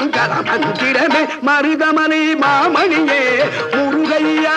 மங்கள மந்திரமே மருதமணி மாமணியே முருகையா.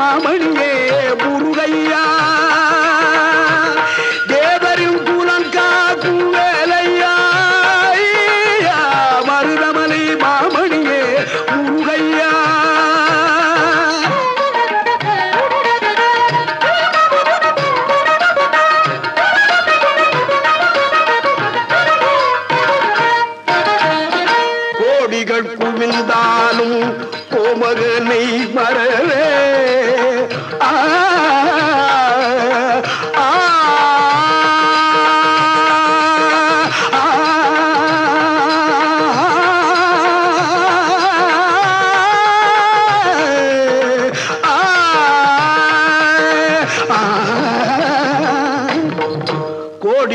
மாமணியே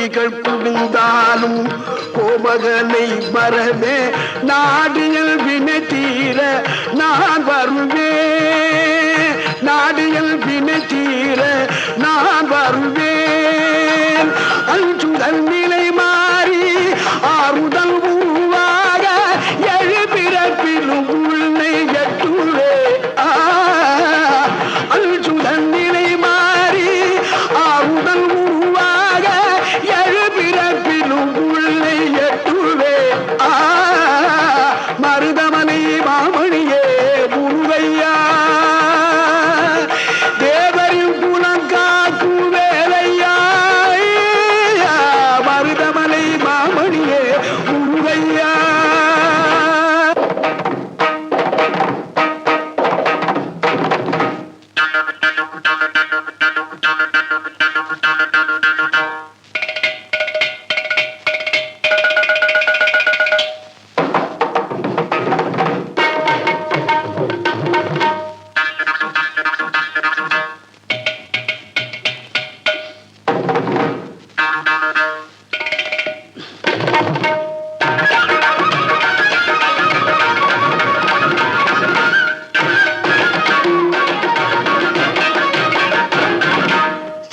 பொறிகள் புகுந்தாலும் கோமகனை மறவே நாடியல் வினை தீர நான் வருவே நாடியல் வினை தீர நான் வருவேன். அஞ்சு தன்னிலை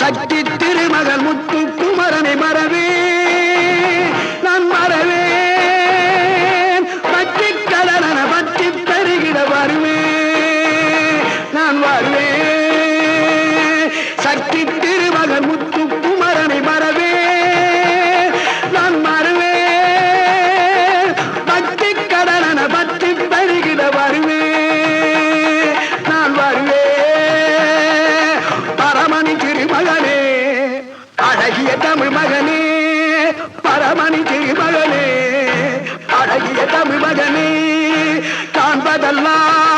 சக்தி திருமகள் முத்து குமரனை மறவே நான் மறவேன். பற்றி கலரன பற்றி தருகிட வருவேன். நான் திருமகனே அழகிய தமிழ் மகனே காண்பதெல்லாம்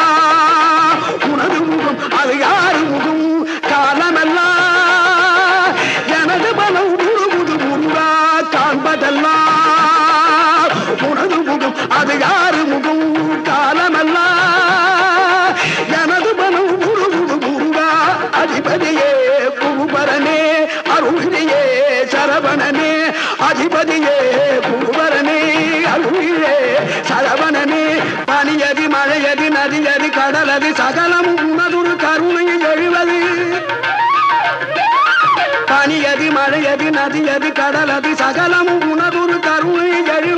நதியது கடலது சகலமும் உனதுரு கருணையை எழுவது. பனியது மழையது நதியது கடலது சகலமும் உனதுரு கருணையை எழுவது